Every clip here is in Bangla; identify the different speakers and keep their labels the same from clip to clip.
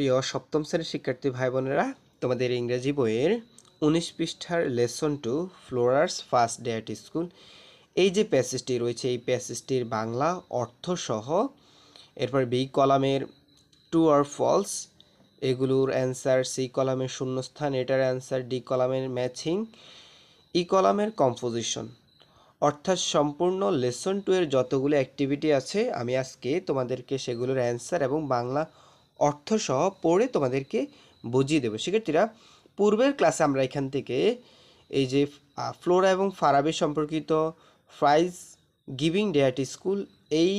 Speaker 1: প্রিয় সপ্তম শ্রেণির শিক্ষার্থী ভাই বোনেরা তোমাদের ইংরেজি বইয়ের উনিশ পৃষ্ঠার lesson two Flora's first day at school, এই যে প্যাসেজটি রয়েছে, এই প্যাসেজটির বাংলা অর্থ সহ এরপর বি কলামের টু আর ফলস, এগুলোর অ্যান্সার সি কলামের শূন্যস্থান, এটার অ্যান্সার ডি কলামের ম্যাচিং, ই কলামের কম্পোজিশন। অর্থাৎ সম্পূর্ণ লেসন টু এর যতগুলো অ্যাক্টিভিটি আছে, আমি আজকে তোমাদেরকে সেগুলোর অ্যান্সার এবং বাংলা অর্থ সহ পড়ে তোমাদেরকে বুঝিয়ে দেবো। শিক্ষার্থীরা, পূর্বের ক্লাসে আমরা এখান থেকে এই যে ফ্লোরা এবং ফারাবি সম্পর্কিত prize giving day at school এই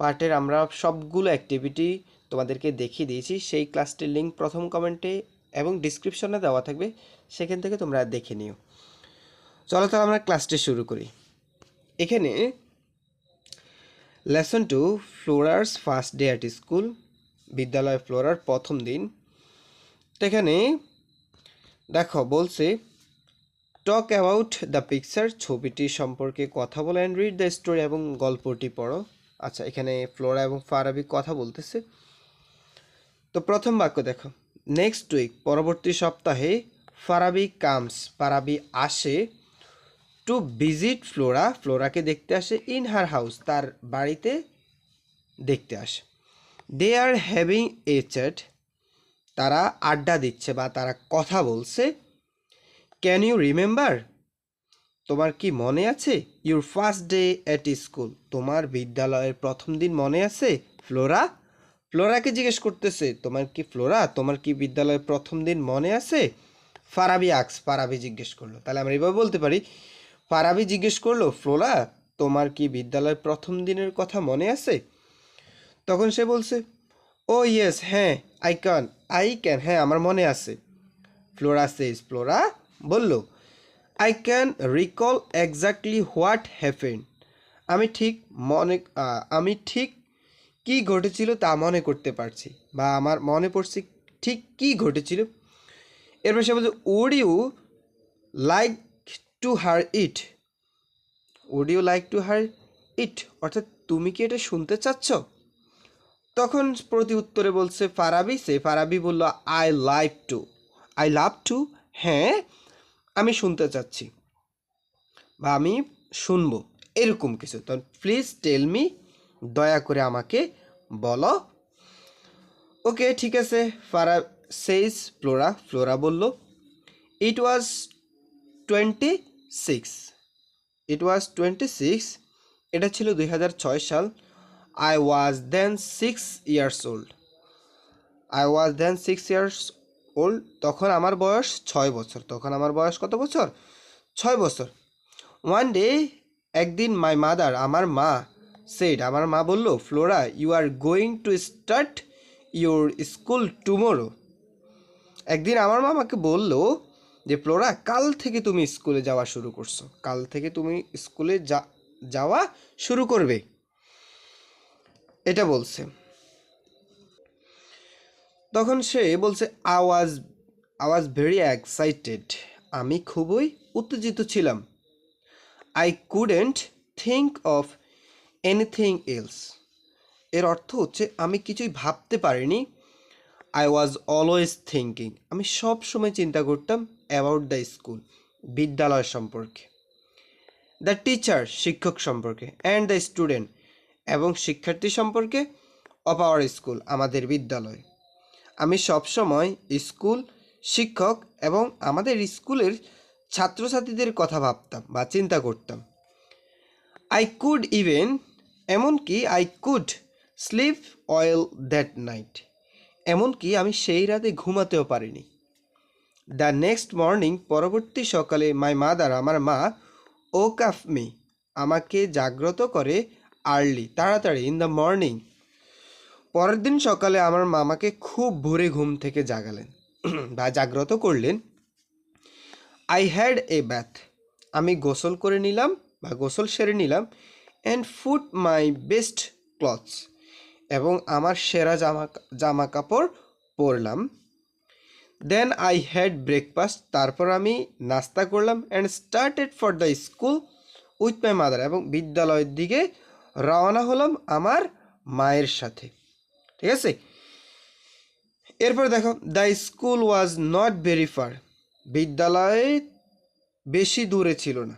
Speaker 1: পার্টের আমরা সবগুলো অ্যাক্টিভিটি তোমাদেরকে দেখিয়ে দিয়েছি। সেই ক্লাসটির লিঙ্ক প্রথম কমেন্টে এবং ডিসক্রিপশনে দেওয়া থাকবে, সেখান থেকে তোমরা দেখে নিও। চলো তাহলে আমরা ক্লাসটি শুরু করি। এখানে lesson two Flora's first day at school বিদ্যালয় ফ্লোরার প্রথম দিন। এখানে দেখো, বলছে টক অ্যাবাউট দ্য পিকচার ছবিটি সম্পর্কে কথা বলো অ্যান্ড রিড দ্য স্টোরি এবং গল্পটি পড়ো। আচ্ছা এখানে ফ্লোরা এবং ফারাবি কথা বলতেছে। তো প্রথম বাক্য দেখো নেক্সট উইক পরবর্তী সপ্তাহে ফারাবি কামস ফারাবি আসে টু ভিজিট ফ্লোরা। ফ্লোরাকে দেখতে আসে ইন হার হাউস তার বাড়িতে দেখতে আসে। দে আর হ্যাভিং এ চ্যাট তারা আড্ডা দিচ্ছে বা তারা কথা বলছে। ক্যান ইউ রিমেম্বার তোমার কি মনে আছে? Your first day at school তোমার বিদ্যালয়ের প্রথম দিন মনে আছে? ফ্লোরা ফ্লোরাকে জিজ্ঞেস করতেছে, তোমার কি ফ্লোরা তোমার কি বিদ্যালয়ের প্রথম দিন মনে আছে? ফারাবি আক্স, ফারাবি জিজ্ঞেস করল। তাহলে আমরা এভাবে বলতে পারি, ফারাবি জিজ্ঞেস করল ফ্লোরা তোমার কি বিদ্যালয়ের প্রথম দিনের কথা মনে আছে? তখন সে বলছে, ও ইয়েস হ্যাঁ আই ক্যান আই ক্যান হ্যাঁ আমার মনে আছে। ফ্লোরা সেজ ফ্লোরা বলল I can recall exactly what happen আমি ঠিক মনে আমি ঠিক কি ঘটেছিল তা মনে করতে পারছি বা আমার মনে পড়ছে ঠিক কি ঘটেছিল। এরপর সে বলছে would you like to hear it would you like to hear it অর্থাৎ তুমি কি এটা শুনতে চাচ্ছ? তখন প্রতি উত্তরে বলছে ফারাবি, সে ফারাবি বলল I live to I love to হ্যাঁ আমি শুনতে চাচ্ছি বা আমি শুনব। এরকম কিছু। তখন প্লিজ টেল মি দয়া করে আমাকে বলো। ওকে, ঠিক আছে, ফারা সেইস ফ্লোরা ফ্লোরা বলল it was twenty six it was twenty six এটা ছিল দুই হাজার ছয় সাল I was then six years old I was then six years old তখন আমার বয়স ছয় বছর। তখন আমার বয়স কত বছর? ছয় বছর। ওয়ান ডে একদিন মাই মাদার আমার মা সেড আমার মা বলল Flora you are going to start your school tomorrow একদিন আমার মা আমাকে বলল যে ফ্লোরা কাল থেকে তুমি স্কুলে যাওয়া শুরু করছ। কাল থেকে তুমি স্কুলে যা, যাওয়া শুরু করবে। এটা বলছে। তখন সে বলছে, আওয়াজ আওয়াজ ভেরি এক্সাইটেড আমি খুবই উত্তেজিত ছিলাম। I couldn't think of anything else এর অর্থ হচ্ছে, আমি কিছুই ভাবতে পারিনি। আই ওয়াজ অলওয়েজ থিঙ্কিং আমি সব সময় চিন্তা করতাম অ্যাবাউট দ্য স্কুল বিদ্যালয় সম্পর্কে। দ্য টিচার শিক্ষক সম্পর্কে। অ্যান্ড দ্য স্টুডেন্ট এবং শিক্ষার্থী সম্পর্কে অফ আওয়ার স্কুল, আমাদের বিদ্যালয়। আমি সবসময় স্কুল, শিক্ষক এবং আমাদের স্কুলের ছাত্রছাত্রীদের কথা ভাবতাম বা চিন্তা করতাম। আই কুড ইভেন এমনকি I could sleep well that night এমনকি আমি সেই রাতে ঘুমাতেও পারিনি। দ্য নেক্সট মর্নিং পরবর্তী সকালে মাই মাদার আমার মা ও কাফ মি আমাকে জাগ্রত করে আর্লি তাড়াতাড়ি ইন দ্য মর্নিং পরের দিন সকালে আমার মামাকে খুব ভোরে ঘুম থেকে জাগালেন। বা জাগ্রত করলেন। আই হ্যাড এ ব্যাথ আমি গোসল করে নিলাম বা গোসল সেরে নিলাম and put my best clothes এবং আমার সেরা জামা জামা কাপড় পরলাম। দেন আই হ্যাড ব্রেকফাস্ট তারপর আমি নাস্তা করলাম and started for the school with my mother এবং বিদ্যালয়ের দিকে রওনা হলাম আমার মায়ের সাথে। ঠিক আছে? এরপর দেখো the school was not very far বিদ্যালয় বেশি দূরে ছিল না।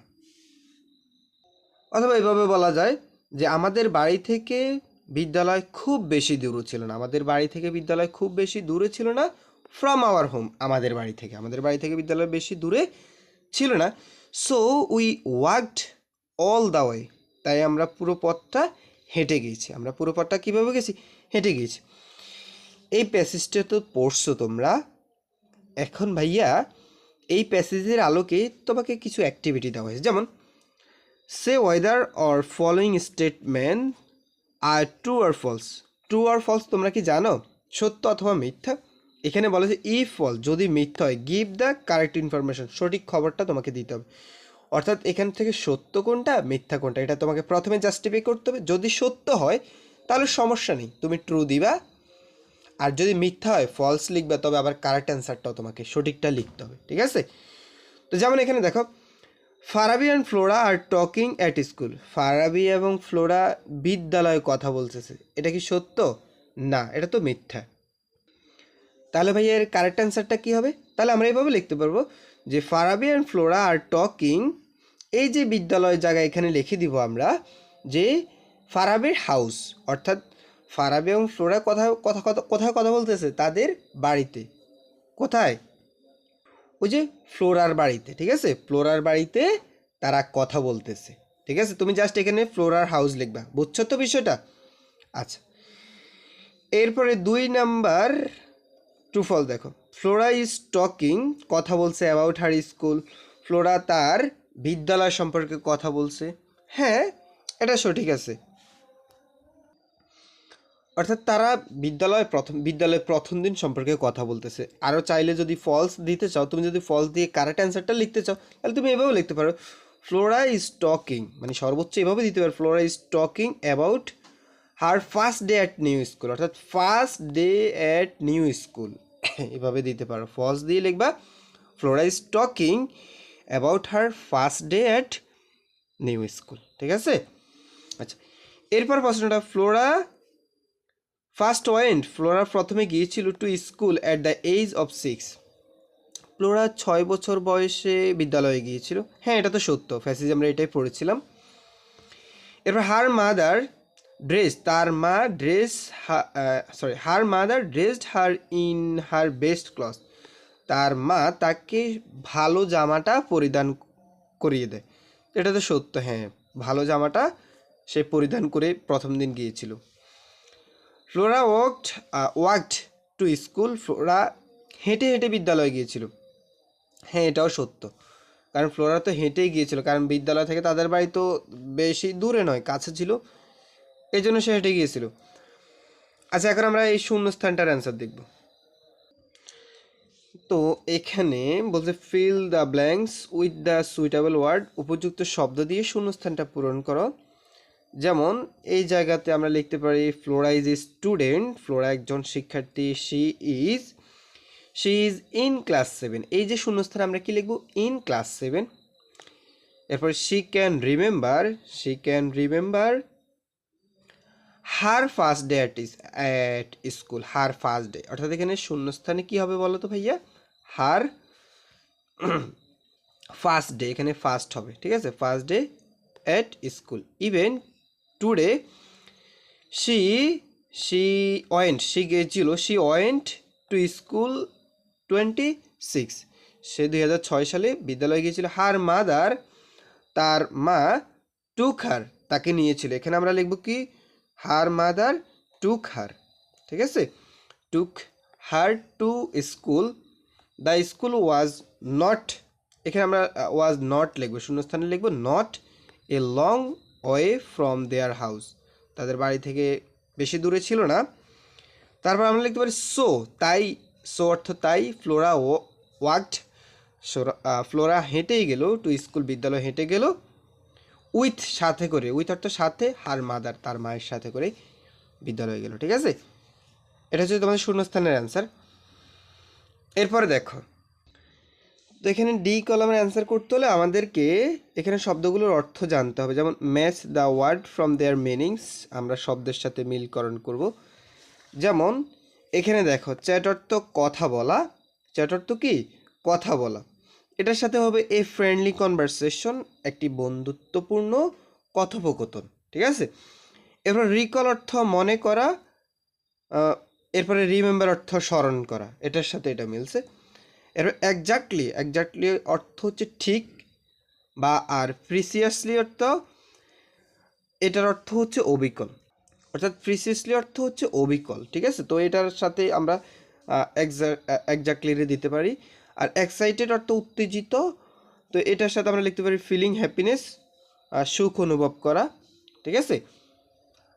Speaker 1: অথবা এভাবে বলা যায় যে আমাদের বাড়ি থেকে বিদ্যালয় খুব বেশি দূরে ছিল না। আমাদের বাড়ি থেকে বিদ্যালয় খুব বেশি দূরে ছিল না ফ্রম আওয়ার হোম আমাদের বাড়ি থেকে। আমাদের বাড়ি থেকে বিদ্যালয় বেশি দূরে ছিল না। So we walked all the way তাই আমরা পুরো পথটা হেঁটে গিয়েছি আমরা পুরো পথটা কীভাবে গেছি? হেঁটে গিয়েছি এই প্যাসেজটা তো পড়ছো তোমরা। এখন ভাইয়া, এই প্যাসেজের আলোকে তোমাকে কিছু অ্যাক্টিভিটি দেওয়া হয়েছে। যেমন সে whether or following statement are true or false true or false তোমরা কি জানো? সত্য অথবা মিথ্যা? এখানে বলা হয়েছে ই ফল যদি মিথ্যা হয় গিভ দ্য কারেক্ট ইনফরমেশন সঠিক খবরটা তোমাকে দিতে হবে। অর্থাৎ এখান থেকে সত্য কোনটা, মিথ্যা কোনটা? এটা তোমাকে প্রথমে জাস্টিফাই করতে হবে। যদি সত্য হয়, তাহলে সমস্যা নেই। তুমি ট্রু দিবা। আর যদি মিথ্যা হয় ফলস লিখবে, তবে আবার কারেক্ট অ্যান্সারটাও তোমাকে সঠিকটা লিখতে হবে। ঠিক আছে? তো যেমন এখানে দেখো, Farabi and Flora are talking at school Farabi এবং ফ্লোরা বিদ্যালয়ে কথা বলতেছে। এটা কি সত্য? না, এটা তো মিথ্যা। তাহলে ভাই এর কারেক্ট অ্যান্সারটা কী হবে? তাহলে আমরা এইভাবে লিখতে পারব। যে Farabi and Flora are talking এই যে বিদ্যালয় জায়গা এখানে লিখে দিব আমরা যে ফারাবির হাউস অর্থাৎ ফারাবি এবং ফ্লোরা কথা কথা কথা, কোথায় কথা বলতেছে? তাদের বাড়িতে। কোথায়? ওই যে ফ্লোরার বাড়িতে, ঠিক আছে? ফ্লোরার বাড়িতে তারা কথা বলতেছে, ঠিক আছে? তুমি জাস্ট এখানে ফ্লোরার হাউস লিখবা, বুঝছ তো বিষয়টা? আচ্ছা। এরপরে দুই নাম্বার টুফল দেখো। ফ্লোরা ইজ টকিং, কথা বলছে অ্যাবাউট হার স্কুল ফ্লোরা তার বিদ্যালয় সম্পর্কে কথা বলছে। হ্যাঁ এটা সঠিক আছে। অর্থাৎ তারা বিদ্যালয় প্রথম বিদ্যালয়ের প্রথম দিন সম্পর্কে কথা বলতেছে। আরও চাইলে যদি ফলস দিতে চাও, তুমি যদি ফলস দিয়ে কারেক্ট অ্যান্সারটা লিখতে চাও, তাহলে তুমি এভাবে লিখতে পারো। ফ্লোরা ইজ টকিং মানে সর্বোচ্চ এভাবে দিতে পারো। Flora is talking about her first day at new school অর্থাৎ first day at new school এভাবে দিতে পারো। ফলস দিয়ে লিখবা Flora is talking about her first day at new school ঠিক আছে? আচ্ছা এরপর প্রশ্নটা ফ্লোরা ফার্স্ট ওয়েন্ট ফ্লোরা প্রথমে গিয়েছিল to school at the age of six Flora ছয় বছর বয়সে বিদ্যালয়ে গিয়েছিল। হ্যাঁ এটা তো সত্য ফ্যাসিজ আমরা এটাই পড়েছিলাম। এরপর হার মাদার ড্রেস তার মা dress sorry her mother dressed her in her best cloth তার মা তাকে ভালো জামাটা পরিধান করিয়ে দেয়। এটা তো সত্য হ্যাঁ ভালো জামাটা সে পরিধান করে প্রথম দিন গিয়েছিল। Flora walked walked to school Flora হেঁটে হেঁটে বিদ্যালয়ে গিয়েছিল। হ্যাঁ এটাও সত্য। কারণ ফ্লোরা তো হেঁটেই গিয়েছিল, কারণ বিদ্যালয় থেকে তাদের বাড়ি তো বেশি দূরে নয়, কাছে ছিল। এই জন্য সে হেঁটে গিয়েছিল। আচ্ছা এখন আমরা এই শূন্যস্থানটার অ্যান্সার দেখব। তো এখানে বলছে fill the blanks with the suitable word উপযুক্ত শব্দ দিয়ে শূন্যস্থানটা পূরণ করো। যেমন, এই জায়গাতে আমরা লিখতে পারি Flora is a student Flora একজন শিক্ষার্থী she is she is in class seven এই যে শূন্যস্থানে, আমরা কি লিখব? ইন ক্লাস সেভেন এরপর she can remember she can remember her first day at at school her first day. অর্থাৎ এখানে শূন্যস্থানে কি হবে বলো তো ভাইয়া? হার ফার্স্ট ডে, এখানে ফার্স্ট হবে, ঠিক আছে? First day at school even today she she went she গিয়েছিল she went to school twenty six সে দুই হাজার ছয় সালে বিদ্যালয়ে গিয়েছিল। হার মাদার, তার মা টুক হার তাকে নিয়েছিল। এখানে আমরা লিখব কি? হার মাদার, টুক হার, ঠিক আছে? Took her to school, the school was not, এখানে আমরা ওয়াজ নট লিখব, শূন্যস্থানে লিখব, not a long way from their house. তাদের বাড়ি থেকে বেশি দূরে ছিল না। তারপর আমরা লিখতে পারি সো, তাই, সো অর্থ তাই, ফ্লোরা ওয়াকড ফ্লোরা হেঁটেই গেল, টু স্কুল বিদ্যালয় হেঁটে গেল। উইথ সাথে করে, উইথ অর্থ সাথে হার মাদার তার মায়ের সাথে করে বিদ্যালয়ে গেল, ঠিক আছে? এটা হচ্ছে তোমাদের শূন্যস্থানের অ্যান্সার এরপরে দেখো, তো এখানে ডি কলামের অ্যান্সার করতে হলে আমাদেরকে এখানে শব্দগুলোর অর্থ জানতে হবে, যেমন match the word from their meanings আমরা শব্দের সাথে মিলকরণ করব। যেমন, এখানে দেখো, চ্যাট অর্থ কথা বলা, চ্যাট অর্থ কি? কথা বলা। এটার সাথে হবে এ ফ্রেন্ডলি কনভারসেশন একটি বন্ধুত্বপূর্ণ কথোপকথন, ঠিক আছে? এরপর রিকল অর্থ মনে করা এরপরে রিমেম্বার অর্থ স্মরণ করা, এটার সাথে এটা মিলছে। এরপর একজাক্টলি একজাক্টলি অর্থ হচ্ছে ঠিক বা আর প্রিসিয়াসলি অর্থ, এটার অর্থ হচ্ছে অবিকল, অর্থাৎ প্রিসিয়াসলি অর্থ হচ্ছে অবিকল, ঠিক আছে? তো এটার সাথে আমরা একজাক্টলি দিতে পারি। আর এক্সাইটেড অর্থ উত্তেজিত, তো এটার সাথে আমরা লিখতে পারি ফিলিং হ্যাপিনেস আর সুখ অনুভব করা, ঠিক আছে?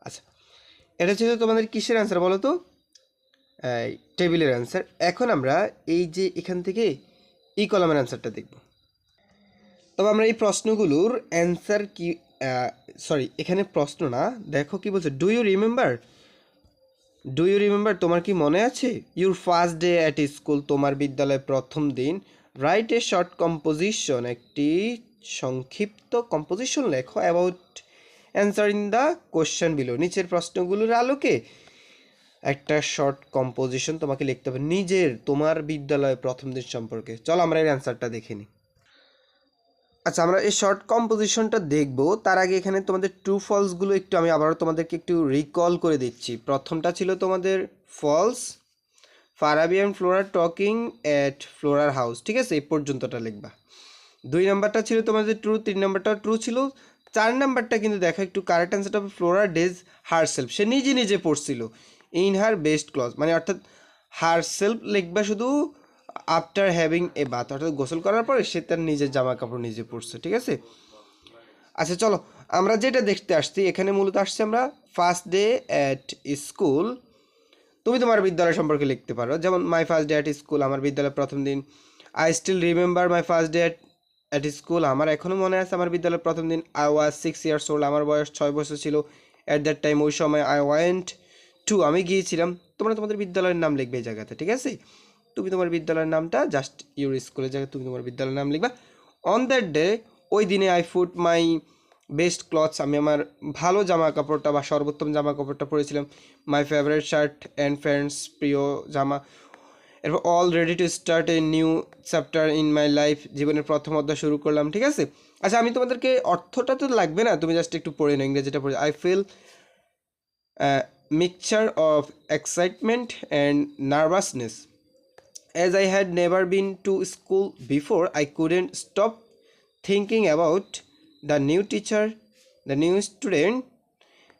Speaker 1: আচ্ছা এটা ছিল তোমাদের কিসের অ্যান্সার বলো তো? টেবিলের অ্যান্সার এখন আমরা এই যে এখান থেকে ই কলামের অ্যান্সারটা দেখব। তবে আমরা এই প্রশ্নগুলোর অ্যান্সার কি সরি এখানে প্রশ্ন না, দেখো কি বলছে do you remember do you remember তোমার কি মনে আছে? Your first day at school তোমার বিদ্যালয়ে প্রথম দিন রাইট এ শর্ট কম্পোজিশন একটি সংক্ষিপ্ত কম্পোজিশন লেখো about answering the question below নিচের প্রশ্নগুলোর আলোকে একটা শর্ট কম্পোজিশন তোমাকে লিখতে হবে নিজের, তোমার বিদ্যালয়ে প্রথম দিন সম্পর্কে। চলো আমরা এর অ্যান্সারটা দেখে নিই। আচ্ছা আমরা এই শর্ট কম্পোজিশনটা দেখব। তার আগে এখানে তোমাদের ট্রু ফলসগুলো একটু আমি আবারও তোমাদেরকে একটু রিকল করে দিচ্ছি। প্রথমটা ছিল তোমাদের ফলস ফারাবিয়ান ফ্লোরার টকিং অ্যাট ফ্লোরার হাউস ঠিক আছে? এই পর্যন্তটা লিখবা। দুই নাম্বারটা ছিল তোমাদের ট্রু তিন নাম্বারটা ট্রু ছিল। চার নাম্বারটা কিন্তু দেখো, একটু কারেক্ট অ্যান্সারটা হবে ফ্লোরা ডেজ হার সেলফ সে নিজে নিজে পড়ছিল। ইন হার বেস্ট ক্লজ মানে অর্থাৎ হার সেলফ লিখবা শুধু আফটার হ্যাভিং এ বাথ অর্থাৎ গোসল করার পরে সে তার নিজের জামা কাপড় নিজে পরছে, ঠিক আছে? আচ্ছা চলো, আমরা যেটা দেখতে আসছি, এখানে মূলত আসছি আমরা ফার্স্ট ডে অ্যাট স্কুল তুমি তোমার বিদ্যালয় সম্পর্কে লিখতে পারো, যেমন my first day at school আমার বিদ্যালয়ের প্রথম দিন। I still remember my first day at at school আমার এখনও মনে আছে আমার বিদ্যালয়ের প্রথম দিন। I was six years old আমার বয়স ছয় বছর ছিল। অ্যাট দ্যাট টাইম ওই সময় আই ওয়েন্ট টু আমি গিয়েছিলাম, তোমরা তোমাদের বিদ্যালয়ের নাম লিখবে এই জায়গাতে, ঠিক আছে? তুমি তোমার বিদ্যালয়ের নামটা জাস্ট ইউর স্কুলের জায়গায় তুমি তোমার বিদ্যালয়ের নাম লিখবা। অন দ্যাট ডে ওই দিনে I put my best clothes আমি আমার ভালো জামা কাপড়টা বা সর্বোত্তম জামা কাপড়টা পরেছিলাম। My favourite shirt and friends প্রিয় জামা। এরপর all ready to start a new chapter in my life জীবনের প্রথম অধ্যায় শুরু করলাম, ঠিক আছে? আচ্ছা আমি তোমাদেরকে অর্থটা তো লাগবে না, তুমি জাস্ট একটু পড়ে নাও, ইংরেজিটা পড়ে I feel mixture of excitement and nervousness. As I had never been to school before, I couldn't stop thinking about the new teacher, the new student,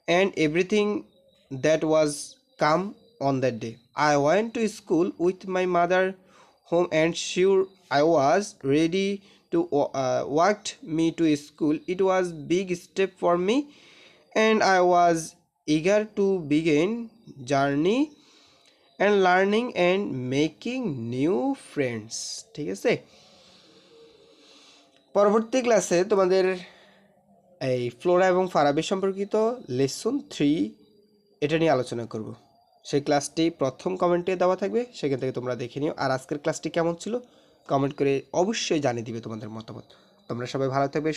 Speaker 1: and everything that was come on that day. I went to school with my mother home and sure I was ready to uh, walked me to school. It was big step for me and I was eager to begin journey and learning and making new friends ঠিক আছে? পরবর্তী ক্লাসে তোমাদের এই ফ্লোরা এবং ফারাবি সম্পর্কিত লেসন থ্রি এটা নিয়ে আলোচনা করব। সেই ক্লাসটি প্রথম কমেন্টে দেওয়া থাকবে, সেখান থেকে তোমরা দেখে নিও। আর আজকের ক্লাসটি কেমন ছিল? কমেন্ট করে অবশ্যই জানিয়ে দিবে তোমাদের মতামত। তোমরা সবাই ভালো থাকবে